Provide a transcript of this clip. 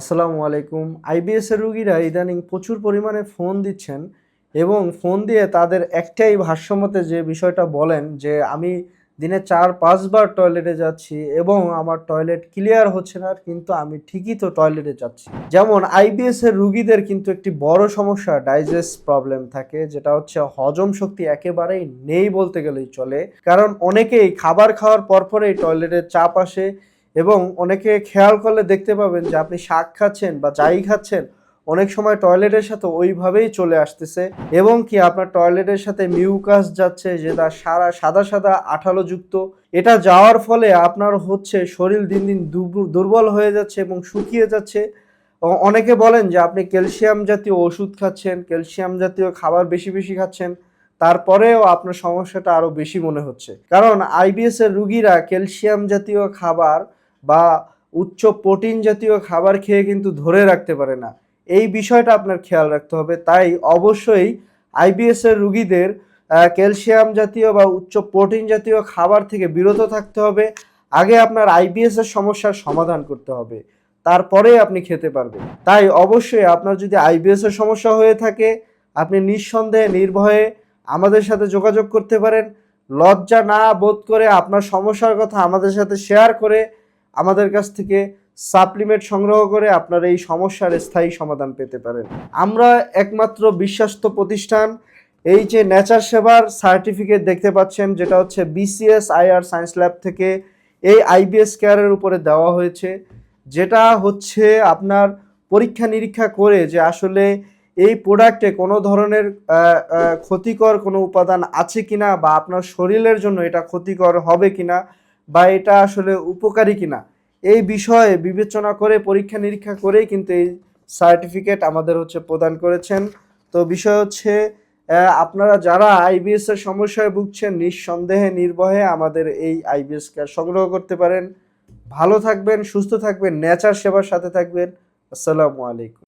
আসসালামু আলাইকুম। আইবিএস এর রুগীরা ইদানিং প্রচুর পরিমাণে ফোন দিচ্ছেন এবং ফোন দিয়ে তাদের একটাই ভাষ্যমতে যে বিষয়টা বলেন যে আমি দিনে চার, পাঁচবার টয়লেটে যাচ্ছি এবং আমার টয়লেট ক্লিয়ার হচ্ছে না, কিন্তু আমি ঠিকই তো টয়লেটে যাচ্ছি। যেমন আইবিএস এর রুগীদের কিন্তু একটি বড় সমস্যা ডাইজেস্ট প্রবলেম থাকে, যেটা হচ্ছে হজম শক্তি একেবারেই নেই বলতে গেলেই চলে। কারণ অনেকেই খাবার খাওয়ার পরপরেই টয়লেটের চাপ আসে এবং অনেকে খেয়াল করলে দেখতে পাবেন যে আপনি শাক খাচ্ছেন বা যাই খাচ্ছেন, অনেক সময় টয়লেটের সাথে ওইভাবেই চলে আসতেছে এবং কি আপনার টয়লেটের সাথে মিউকাস যাচ্ছে যেটা সারা, সাদা সাদা আঠালো যুক্ত। এটা যাওয়ার ফলে আপনার হচ্ছে শরীর দিন দিন দুর্ব- দুর্বল হয়ে যাচ্ছে এবং শুকিয়ে যাচ্ছে। অনেকে বলেন যে আপনি ক্যালসিয়াম জাতীয় ওষুধ খাচ্ছেন, ক্যালসিয়াম জাতীয় খাবার বেশি বেশি খাচ্ছেন। তারপরেও আপনার সমস্যাটা আরও বেশি মনে হচ্ছে। কারণ আইবিএস এর রুগীরা ক্যালসিয়াম জাতীয় খাবার বা উচ্চ প্রোটিন জাতীয় খাবার খেয়ে কিন্তু ধরে রাখতে পারে না। এই বিষয়টা আপনার খেয়াল রাখতে হবে। তাই অবশ্যই আইবিএস এর রুগীদের ক্যালসিয়াম জাতীয় বা উচ্চ প্রোটিন জাতীয় খাবার থেকে বিরত থাকতে হবে। আগে আপনার আইবিএস এর সমস্যার সমাধান করতে হবে। তারপরে আপনি খেতে পারবেন। তাই অবশ্যই আপনার যদি আইবিএস এর সমস্যা হয়ে থাকে, আপনি নিঃসন্দেহে, নির্ভয়ে আমাদের সাথে যোগাযোগ করতে পারেন। লজ্জা না বোধ করে আপনার সমস্যার কথা আমাদের সাথে শেয়ার করে আমাদের কাছ থেকে সাপ্লিমেন্ট সংগ্রহ করে আপনার এই সমস্যার স্থায়ী সমাধান পেতে পারেন। আমরা একমাত্র বিশ্বাস্ত প্রতিষ্ঠান, এই যে নেচার সেবার সার্টিফিকেট দেখতে পাচ্ছেন, যেটা হচ্ছে বিসিএস আইআর সায়েন্স ল্যাব থেকে এই আইবিএস কেয়ারের উপরে দেওয়া হয়েছে, যেটা হচ্ছে আপনার পরীক্ষা নিরীক্ষা করে যে আসলে এই প্রোডাক্টে কোনো ধরনের ক্ষতিকর কোনো উপাদান আছে কিনা বা আপনার শরীরের জন্য এটা ক্ষতিকর হবে কিনা বা এটা আসলে উপকারী কিনা? এই বিষয়ে বিবেচনা করে, পরীক্ষা নিরীক্ষা করেই কিন্তু এই সার্টিফিকেট আমাদের হচ্ছে প্রদান করেছেন। তো বিষয় হচ্ছে আপনারা যারা আইবিএস এর সমস্যায় ভুগছেন, নিঃসন্দেহে, নির্ভয়ে আমাদের এই আইবিএস কেয়ার সংগ্রহ করতে পারেন। ভালো থাকবেন, সুস্থ থাকবেন, নেচার সেবার সাথে থাকবেন। আসসালামু আলাইকুম।